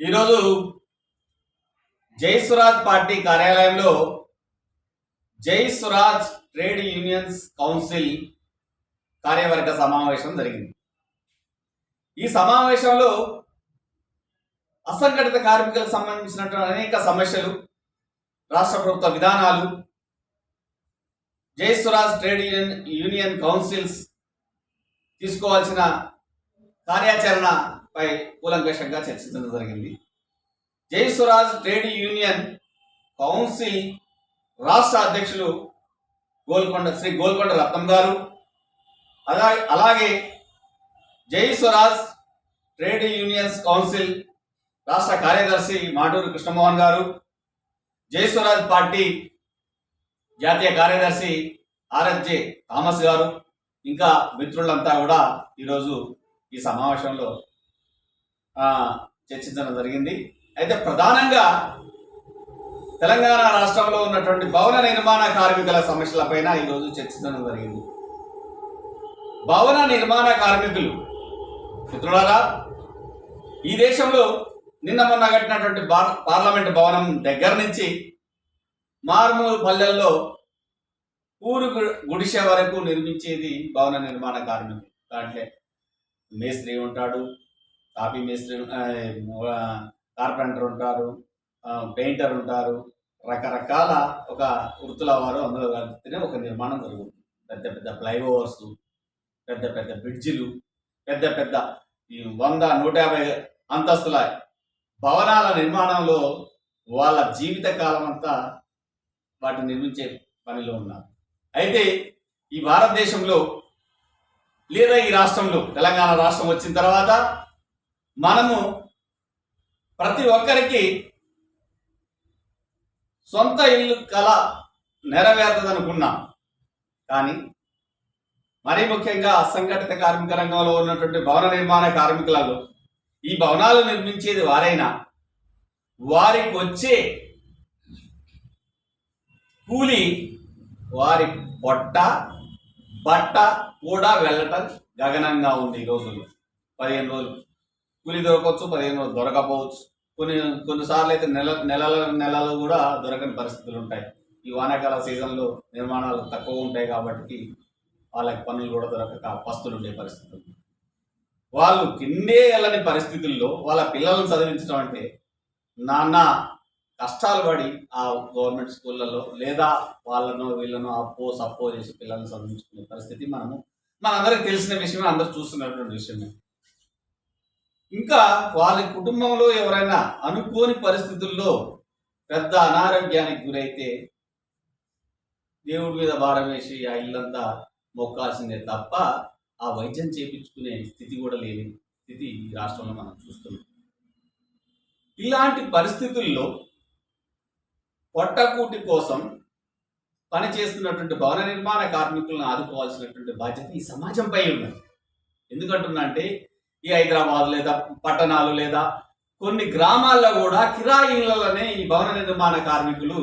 ఈరోజు జై స్వరాజ్ పార్టీ కార్యాలయంలో జై స్వరాజ్ ట్రేడ్ యూనియన్స్ కౌన్సిల్ కార్యవర్గ సమావేశం జరిగింది. ఈ సమావేశంలో అసంఘటిత కార్మికులకు సంబంధించినటువంటి అనేక సమస్యలు రాష్ట్ర ప్రభుత్వ విధానాలు Jai Swaraj trade union union councils తీసుకోవాల్సిన కార్యాచరణపై కూలంకషంగా చర్చించడం జరిగింది. జై స్వరాజ్ ట్రేడ్ యూనియన్ కౌన్సిల్ రాష్ట్ర అధ్యక్షులు గోల్కొండ శ్రీ గోల్కొండ రత్నం గారు. అలా అలాగే జై స్వరాజ్ ట్రేడ్ యూనియన్స్ కౌన్సిల్ రాష్ట్ర కార్యదర్శి మాటూరు కృష్ణమోహన్ గారు. జై స్వరాజ్ పార్టీ జాతీయ కార్యదర్శి ఆర్ఎస్జే థామస్ గారు. ఇంకా మిత్రులంతా కూడా ఈరోజు ఈ సమావేశంలో చర్చించడం జరిగింది. అయితే ప్రధానంగా తెలంగాణ రాష్ట్రంలో ఉన్నటువంటి భవన నిర్మాణ కార్మికుల సమస్యలపైన ఈరోజు చర్చించడం జరిగింది. భవన నిర్మాణ కార్మికులు మిత్రులారా ఈ దేశంలో నిన్న మొన్న కట్టినటువంటి పార్- పార్లమెంట్ భవనం దగ్గర నుంచి మారుమూల పల్లెల్లో ఊరు గుడిసె వరకు నిర్మించేది భవన నిర్మాణ కార్మికులు. దాంట్లో మేస్త్రి ఉంటాడు కాపీ మేస్త్రి కార్పెంటర్ ఉంటారు పెయింటర్ ఉంటారు. రకరకాల ఒక వృత్తుల వారు అందులో కలిపితేనే ఒక నిర్మాణం జరుగుతుంది. పెద్ద పెద్ద ఫ్లైఓవర్స్ పెద్ద పెద్ద బ్రిడ్జిలు పెద్ద పెద్ద ఈ వంద నూట యాభై అంతస్తుల భవనాల నిర్మాణంలో వాళ్ళ జీవిత కాలం అంతా వాటిని నిర్మించే పనిలో ఉన్నారు. అయితే ఈ భారతదేశంలో లేదా ఈ రాష్ట్రంలో తెలంగాణ రాష్ట్రం వచ్చిన తర్వాత మనము ప్రతి ఒక్కరికి సొంత ఇల్లు కళ నెరవేరుతుందనుకున్నాం కానీ మరీ ముఖ్యంగా అసంఘటిత కార్మిక రంగంలో ఉన్నటువంటి భవన నిర్మాణ కార్మికులలో ఈ భవనాలు నిర్మించేది వారైనా వారికి వచ్చే కూలి వారి పొట్ట బట్ట కూడా వెళ్ళటం గగనంగా ఉంది ఈ రోజుల్లో. పదిహేను రోజులు. కూలి దొరకవచ్చు పదిహేను రోజులు దొరకపోవచ్చు. కొన్ని కొన్నిసార్లు అయితే నెల నెలల నెలలు కూడా దొరకని పరిస్థితులు ఉంటాయి. ఈ వానాకాల సీజన్లో నిర్మాణాలు తక్కువ ఉంటాయి కాబట్టి వాళ్ళకి పనులు కూడా దొరకక పస్తులు ఉండే పరిస్థితులు వాళ్ళు కిందే వెళ్ళని పరిస్థితుల్లో వాళ్ళ పిల్లలను చదివించడం అంటే నాన్న కష్టాలు పడి ఆ గవర్నమెంట్ స్కూళ్ళలో లేదా వాళ్ళను వీళ్ళను అప్పో సప్పో చేసి పిల్లల్ని చదివించుకునే పరిస్థితి మనము మనందరికి తెలిసిన విషయమే అందరూ చూస్తున్నటువంటి విషయమే. ఇంకా వాళ్ళ కుటుంబంలో ఎవరైనా అనుకోని పరిస్థితుల్లో పెద్ద అనారోగ్యానికి గురైతే దేవుడి మీద భారం వేసి ఆ ఇల్లంతా మొక్కాల్సిందే తప్ప ఆ వైద్యం చేపించుకునే స్థితి కూడా లేని స్థితి ఈ రాష్ట్రంలో మనం చూస్తున్నాం. ఇలాంటి పరిస్థితుల్లో పొట్టకూటి కోసం పనిచేస్తున్నటువంటి భవన నిర్మాణ కార్మికులను ఆదుకోవాల్సినటువంటి బాధ్యత ఈ సమాజంపై ఉన్నది. ఎందుకంటున్నా అంటే ఈ హైదరాబాద్ లేదా పట్టణాలు లేదా కొన్ని గ్రామాల్లో కూడా కిరాయి ఇళ్ళలోనే ఈ భవన నిర్మాణ కార్మికులు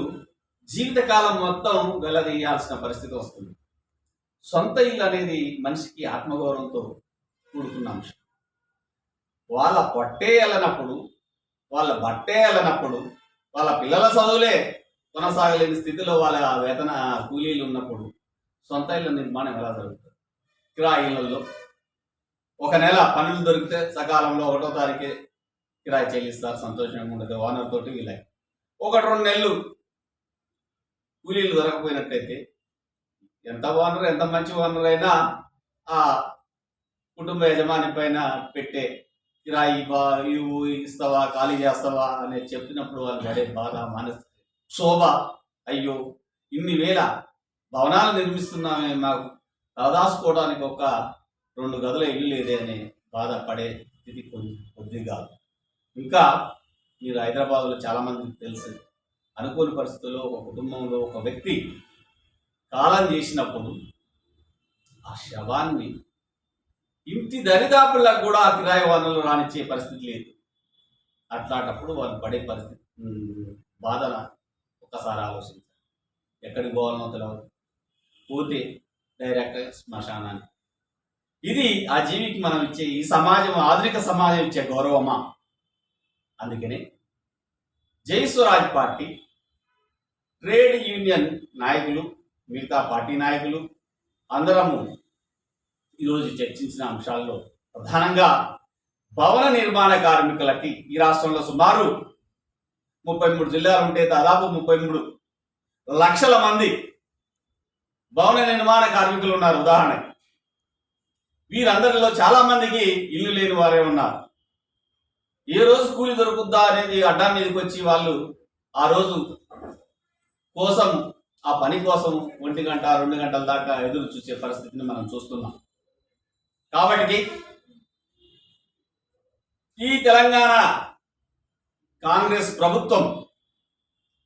జీవితకాలం మొత్తం వెల్లదీయాల్సిన పరిస్థితి వస్తుంది. సొంత ఇల్లు అనేది మనిషికి ఆత్మగౌరవంతో కూడుకున్న అంశం. వాళ్ళ పొట్టే వెళ్ళనప్పుడు వాళ్ళ బట్టే వెళ్ళనప్పుడు వాళ్ళ పిల్లల చదువులే కొనసాగలేని స్థితిలో వాళ్ళ వేతన కూలీలు ఉన్నప్పుడు సొంత ఇళ్ళ నిర్మాణం ఎలా జరుగుతుంది? కిరాయి ఇళ్ళలో ఒక నెల పనులు దొరికితే సకాలంలో ఒకటో తారీఖే కిరాయి చెల్లిస్తారు సంతోషంగా ఉండదు ఓనర్ తోటి వీళ్ళకి ఒకటి రెండు నెలలు కూలీలు దొరకపోయినట్టయితే ఎంత ఓనర్ ఎంత మంచి ఓనర్ అయినా ఆ కుటుంబ యజమాని పైన పెట్టే ఇరా ఇవ్వు ఇస్తావా ఖాళీ చేస్తావా అని చెప్పినప్పుడు వాళ్ళు పడే బాధ మనసు శోభ అయ్యో ఇన్ని వేల భవనాలు నిర్మిస్తున్నామే మాకు. దాదాసుకోవడానికి ఒక రెండు గదుల ఇల్లు లేదే అని బాధపడే స్థితి కొద్ది కొద్దిగా ఇంకా మీరు హైదరాబాద్లో చాలామందికి తెలుసు. అనుకోని పరిస్థితుల్లో ఒక కుటుంబంలో ఒక వ్యక్తి కాలం చేసినప్పుడు ఆ శవాన్ని ఇంటి దరిదాపులకు కూడా ఆ కిరాయి వనరులు రానిచ్చే పరిస్థితి లేదు. అట్లాంటప్పుడు వాళ్ళు పడే పరిస్థితి బాధన ఒక్కసారి ఆలోచించాలి. ఎక్కడికి పోవాలనో తెలియదు పోతే డైరెక్ట్ శ్మశానానికి. ఇది ఆ జీవికి మనం ఇచ్చే ఈ సమాజం ఆధునిక సమాజం ఇచ్చే గౌరవమా? అందుకనే జైస్వరాజ్ పార్టీ ట్రేడ్ యూనియన్ నాయకులు మిగతా పార్టీ నాయకులు అందరము ఈరోజు చర్చించిన అంశాల్లో ప్రధానంగా భవన నిర్మాణ కార్మికులకి ఈ రాష్ట్రంలో సుమారు ముప్పై మూడు జిల్లాలు ఉంటే దాదాపు ముప్పై మూడు లక్షల మంది భవన నిర్మాణ కార్మికులు ఉన్నారు. ఉదాహరణకి వీరందరిలో చాలా మందికి ఇల్లు లేని వారే ఉన్నారు. ఏ రోజు కూలి దొరుకుద్దా అనేది అడ్డా మీదకి వచ్చి వాళ్ళు ఆ రోజు కోసం ఆ పని కోసం ఒంటి గంట రెండు గంటల దాకా ఎదురు చూసే పరిస్థితిని మనం చూస్తున్నాం. కాబట్టి ఈ తెలంగాణ కాంగ్రెస్ ప్రభుత్వం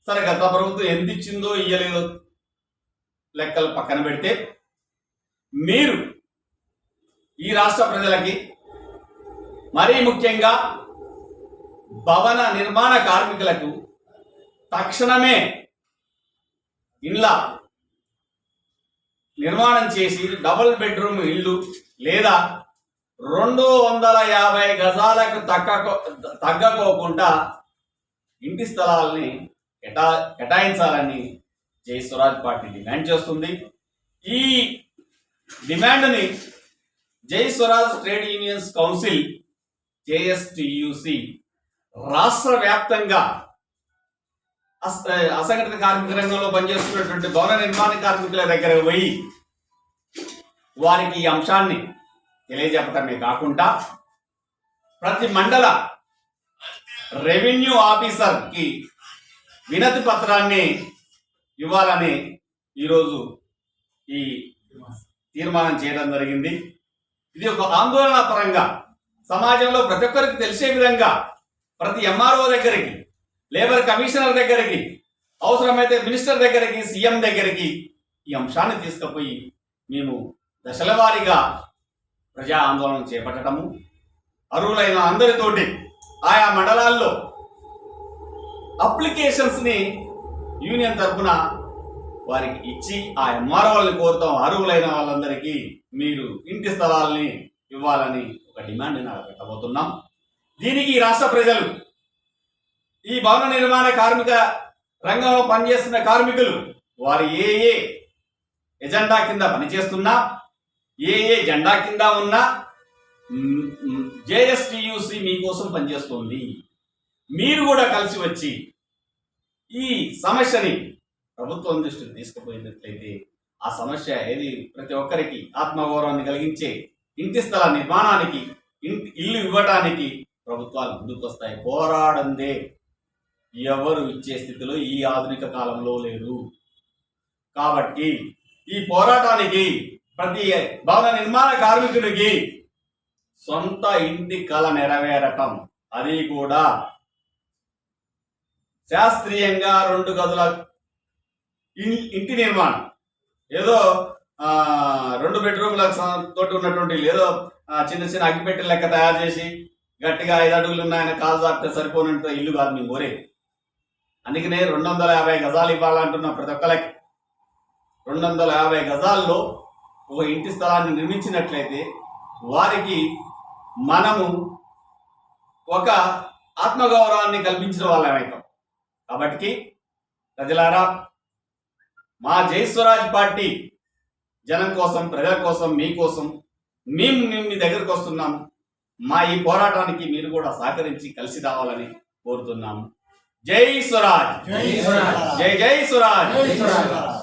సరే గత ప్రభుత్వం ఎంత ఇచ్చిందో ఇయ్యలేదో లెక్కలు పక్కన పెడితే మీరు ఈ రాష్ట్ర ప్రజలకి మరీ ముఖ్యంగా భవన నిర్మాణ కార్మికులకు తక్షణమే ఇండ్ల నిర్మాణం చేసి డబుల్ బెడ్రూమ్ ఇల్లు లేదా రెండు వందల యాభై గజాలకు తగ్గకో తగ్గకోకుండా ఇంటి స్థలాల్ని కేటా కేటాయించాలని జై స్వరాజ్ పార్టీ డిమాండ్ చేస్తుంది. ఈ డిమాండ్ని Jai Swaraj trade unions council JSTUC రాష్ట్ర వ్యాప్తంగా అస- అసంఘటిత కార్మిక రంగంలో పనిచేస్తున్నటువంటి భవన నిర్మాణ కార్మికుల దగ్గర పోయి వారికి ఈ అంశాన్ని తెలియజెప్పటమే కాకుండా ప్రతి మండల రెవెన్యూ ఆఫీసర్కి వినతి పత్రాన్ని ఇవ్వాలని ఈరోజు ఈ తీర్మానం చేయడం జరిగింది. ఇది ఒక ఆందోళన పరంగా సమాజంలో ప్రతి ఒక్కరికి తెలిసే విధంగా ప్రతి ఎంఆర్ఓ దగ్గరికి లేబర్ కమిషనర్ దగ్గరికి అవసరమైతే మినిస్టర్ దగ్గరికి సీఎం దగ్గరికి ఈ అంశాన్ని తీసుకుపోయి మేము దశల వారీగా ప్రజా ఆందోళన చేపట్టడము అర్హులైన అందరితోటి ఆయా మండలాల్లో అప్లికేషన్స్ని యూనియన్ తరఫున వారికి ఇచ్చి ఆ ఎంఆర్ఓల్ని కోరుతాం అర్హులైన వాళ్ళందరికీ మీరు ఇంటి స్థలాల్ని ఇవ్వాలని ఒక డిమాండ్ పెట్టబోతున్నాం. దీనికి రాష్ట్ర ప్రజలు ఈ భవన నిర్మాణ కార్మిక రంగంలో పనిచేస్తున్న కార్మికులు వారు ఏ ఏ ఎజెండా కింద పనిచేస్తున్నా ఏ ఏ జెండా కింద ఉన్నా జేఎస్టియుసి మీకోసం పనిచేస్తోంది. మీరు కూడా కలిసి వచ్చి ఈ సమస్యని ప్రభుత్వం దృష్టికి తీసుకుపోయినట్లయితే ఆ సమస్య ఏది? ప్రతి ఒక్కరికి ఆత్మగౌరవాన్ని కలిగించే ఇంటి స్థల నిర్మాణానికి ఇంటి ఇల్లు ఇవ్వటానికి ప్రభుత్వాలు ముందుకొస్తాయి. పోరాడందే. ఎవరు ఇచ్చే స్థితిలో ఈ ఆధునిక కాలంలో లేరు. కాబట్టి ఈ పోరాటానికి ప్రతి భవన నిర్మాణ కార్మికుడికి సొంత ఇంటి కళ నెరవేరటం. అది కూడా శాస్త్రీయంగా రెండు గదుల ఇంటి నిర్మాణం. ఏదో రెండు బెడ్రూమ్ల తోటి ఉన్నటువంటి ఏదో చిన్న చిన్న అగ్గిపెట్టెల లెక్క తయారు చేసి గట్టిగా ఐదు అడుగులు ఉన్నాయని కాలు చాపితే సరిపోనంత ఇల్లు కాదు మేము కోరే అందుకనే రెండు వందల యాభై గజాలు ఇవ్వాలంటున్న ప్రతి ఒక్కరికి రెండు వందల యాభై గజాల్లో ఒక ఇంటి స్థలాన్ని నిర్మించినట్లయితే వారికి మనము ఒక ఆత్మగౌరవాన్ని కల్పించిన వాళ్ళమవుతాం కాబట్టి ప్రజలారా మా జై స్వరాజ్ పార్టీ జనం కోసం ప్రజల కోసం మీకోసం మేము మేము మీ దగ్గరకు వస్తున్నాము మా ఈ పోరాటానికి మీరు కూడా సహకరించి కలిసి రావాలని కోరుతున్నాము జై స్వరాజ్! జై స్వరాజ్. జై జై స్వరాజ్! జై స్వరాజ్.